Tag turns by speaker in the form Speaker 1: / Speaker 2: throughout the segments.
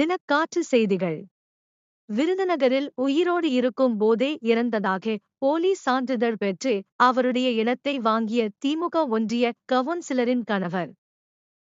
Speaker 1: தினக்காற்று செய்திகள். விருதுநகரில் உயிரோடு இருக்கும் போதே இறந்ததாக போலீஸ் சான்றிதழ் பெற்று அவருடைய இடத்தை வாங்கிய திமுக ஒன்றிய கவுன்சிலரின் கணவர்.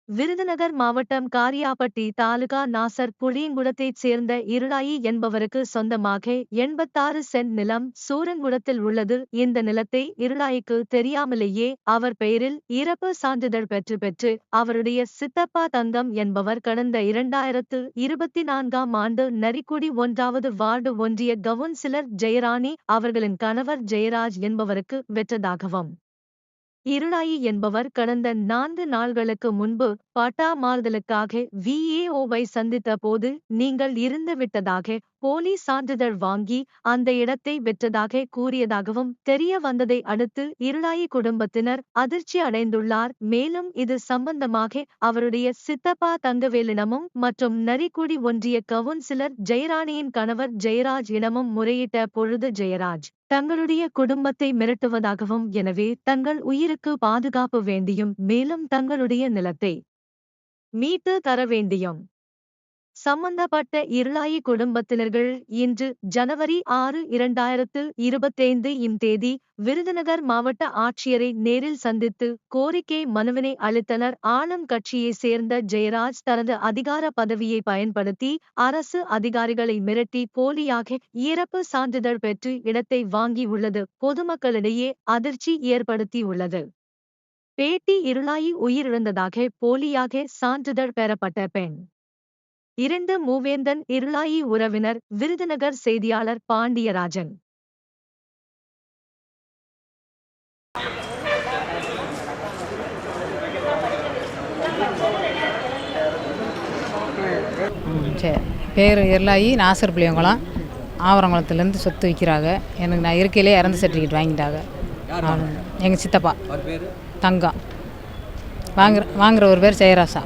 Speaker 1: விருதுநகர் மாவட்டம் காரியாபட்டி தாலுகா நாசர் புளியங்குளத்தைச் சேர்ந்த இருளாயி என்பவருக்கு சொந்தமாக எண்பத்தாறு சென்ட் நிலம் சூரங்குளத்தில் உள்ளது. இந்த நிலத்தை இருளாய்க்கு தெரியாமலேயே அவர் பெயரில் இறப்பு சான்றிதழ் பெற்று பெற்று அவருடைய சித்தப்பா தங்கம் என்பவர் கடந்த இரண்டாயிரத்து இருபத்தி நான்காம் ஆண்டு நரிக்குடி ஒன்றாவது வார்டு ஒன்றிய கவுன்சிலர் ஜெயராணி அவர்களின் கணவர் ஜெயராஜ் என்பவருக்கு வெற்றதாகவும் இருளாயி என்பவர் கடந்த நான்கு நாள்களுக்கு முன்பு பட்டா மாறுதலுக்காக விஏஓவை சந்தித்த போது நீங்கள் இருந்து விட்டதாக போலீஸ் சான்றிதழ் வாங்கி அந்த இடத்தை வெற்றதாக கூறியதாகவும் தெரிய வந்ததை அடுத்து இருளாயி குடும்பத்தினர் அதிர்ச்சி அடைந்துள்ளார். மேலும் இது சம்பந்தமாக அவருடைய சித்தப்பா தங்கவேலிடமும் மற்றும் நரிக்குடி ஒன்றிய கவுன்சிலர் ஜெயராணியின் கணவர் ஜெயராஜ் இனமும் முறையிட்ட பொழுது ஜெயராஜ் தங்களுடைய குடும்பத்தை மிரட்டுவதாகவும் எனவே தங்கள் உயிருக்கு பாதுகாப்பு வேண்டியும் மேலும் தங்களுடைய நிலத்தை மீட்டு தர வேண்டியும். சம்பந்தப்பட்ட இருளாயி குடும்பத்தினர்கள் இன்று ஜனவரி ஆறு இரண்டாயிரத்து இருபத்தைந்து இம் தேதி விருதுநகர் மாவட்ட ஆட்சியரை நேரில் சந்தித்து கோரிக்கை மனுவினை அளித்தனர். ஆளும் கட்சியைச் சேர்ந்த ஜெயராஜ் தனது அதிகார பதவியை பயன்படுத்தி அரசு அதிகாரிகளை மிரட்டி போலியாக இறப்பு சான்றிதழ் பெற்று இடத்தை வாங்கியுள்ளது பொதுமக்களிடையே அதிர்ச்சி ஏற்படுத்தியுள்ளது பேட்டி இருளாயி உயிரிழந்ததாக போலியாக சான்றிதழ் பெறப்பட்ட பெண் இரண்டு மூவேந்தன் இருளாயி உறவினர் விருதுநகர் செய்தியாளர் பாண்டியராஜன்.
Speaker 2: சரி பேர் எர்லாயி நாசர் பிள்ளையங்குளம் ஆவரங்குளத்துலேருந்து சொத்து விற்கிறாங்க எனக்கு நான் இருக்கையிலே இறந்து சர்டிஃபிகேட் வாங்கிட்டாங்க எங்கள் சித்தப்பா. தங்கம். வாங்குற வாங்குற ஒரு பேர் ஜெயராசா.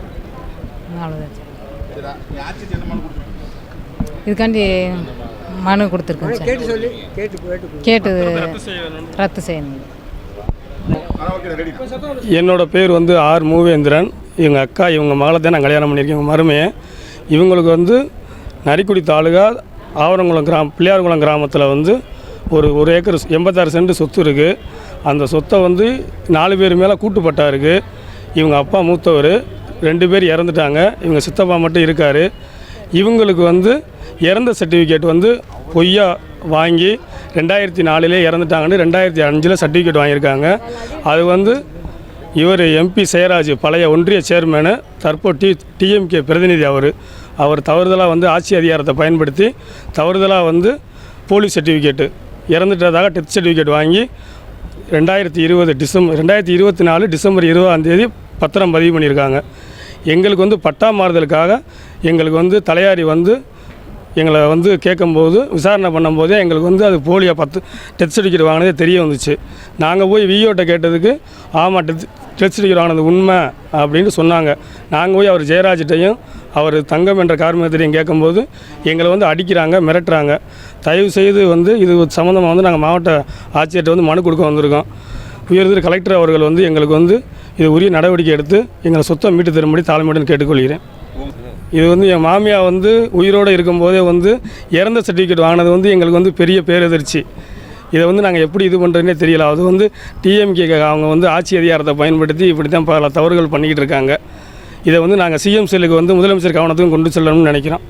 Speaker 2: அவ்வளோதான் இதுக்காண்டி மனு கொடுத்துருக்கேன் சார்.
Speaker 3: கேட்டு சொல்லி. கேட்டு கேட்டு
Speaker 2: கேட்டு ரத்து செய்யணும்.
Speaker 4: என்னோட பேர் வந்து ஆர் மூவேந்திரன். இவங்க அக்கா இவங்க மகளை தான் நான் கல்யாணம் பண்ணியிருக்கேன். இவங்க மருமையை. இவங்களுக்கு வந்து நரிக்குடி தாலுகா ஆவரங்குளம் கிராமம் பிள்ளையார்குளம் கிராமத்தில் வந்து ஒரு ஒரு ஏக்கர் எண்பத்தாறு சென்ட் சொத்து இருக்குது அந்த சொத்தை வந்து நாலு பேர் மேலே கூட்டுப்பட்டா இருக்குது இவங்க அப்பா மூத்தவர். ரெண்டு பேர் இறந்துட்டாங்க. இவங்க சித்தப்பா மட்டும் இருக்கார். இவங்களுக்கு வந்து இறந்த சர்டிஃபிகேட் வந்து பொய்யா வாங்கி ரெண்டாயிரத்தி நாலுலே இறந்துட்டாங்கன்னு ரெண்டாயிரத்தி அஞ்சில் சர்டிஃபிகேட் வாங்கியிருக்காங்க. அது வந்து இவர் எம்பி செயராஜ் பழைய ஒன்றிய சேர்மேனு தற்போ டி டிஎம்கே பிரதிநிதி அவர். அவர் தவறுதலாக வந்து ஆட்சி அதிகாரத்தை பயன்படுத்தி தவறுதலாக வந்து போலீஸ் சர்டிஃபிகேட்டு இறந்துட்டதாக டெத் சர்டிஃபிகேட் வாங்கி ரெண்டாயிரத்தி இருபது டிசம்பர் ரெண்டாயிரத்தி இருபத்தி நாலு டிசம்பர் இருபதாம் தேதி பத்திரம் பதிவு பண்ணியிருக்காங்க. எங்களுக்கு வந்து பட்டா மாறுதலுக்காக எங்களுக்கு வந்து தலையாரி வந்து எங்களை வந்து கேட்கும்போது விசாரணை பண்ணும்போதே எங்களுக்கு வந்து அது போலியோ பத்து டெத் சர்டிஃபிகேட் வாங்கினதே தெரிய வந்துச்சு. நாங்கள் போய் விஓட்ட கேட்டதுக்கு ஆமாம் டெத் டெத் சர்டிஃபிகேட் வாங்கினது உண்மை அப்படின்னு சொன்னாங்க. நாங்கள் போய் அவர் ஜெயராஜிட்டையும் அவர் தங்கம் என்ற கார்மிகத்திலையும் கேட்கும்போது எங்களை வந்து அடிக்கிறாங்க மிரட்டுறாங்க. தயவு செய்து வந்து இது சம்மந்தமாக வந்து நாங்கள் மாவட்ட ஆட்சியர்கிட்ட வந்து மனு கொடுக்க வந்திருக்கோம். உயர்திரு கலெக்டர் அவர்கள் வந்து எங்களுக்கு வந்து இது உரிய நடவடிக்கை எடுத்து எங்களை சுத்தம் மீட்டு தரும்படி தாழ்மையுடன் கேட்டுக்கொள்கிறேன். இது வந்து என் மாமியா வந்து உயிரோடு இருக்கும்போதே வந்து இறந்த சர்டிஃபிகேட் வாங்கினது வந்து எங்களுக்கு வந்து பெரிய பேரதிர்ச்சி. இதை வந்து நாங்கள் எப்படி இது பண்ணுறதுனே தெரியல. அது வந்து டிஎம்கே அவங்க வந்து ஆட்சி அதிகாரத்தை பயன்படுத்தி இப்படி தான் பல தவறுகள் பண்ணிக்கிட்டு இருக்காங்க. இதை வந்து நாங்கள் சிஎம் செல்லுக்கு வந்து முதலமைச்சர் கவனத்துக்கும் கொண்டு செல்லணும்னு நினைக்கிறோம்.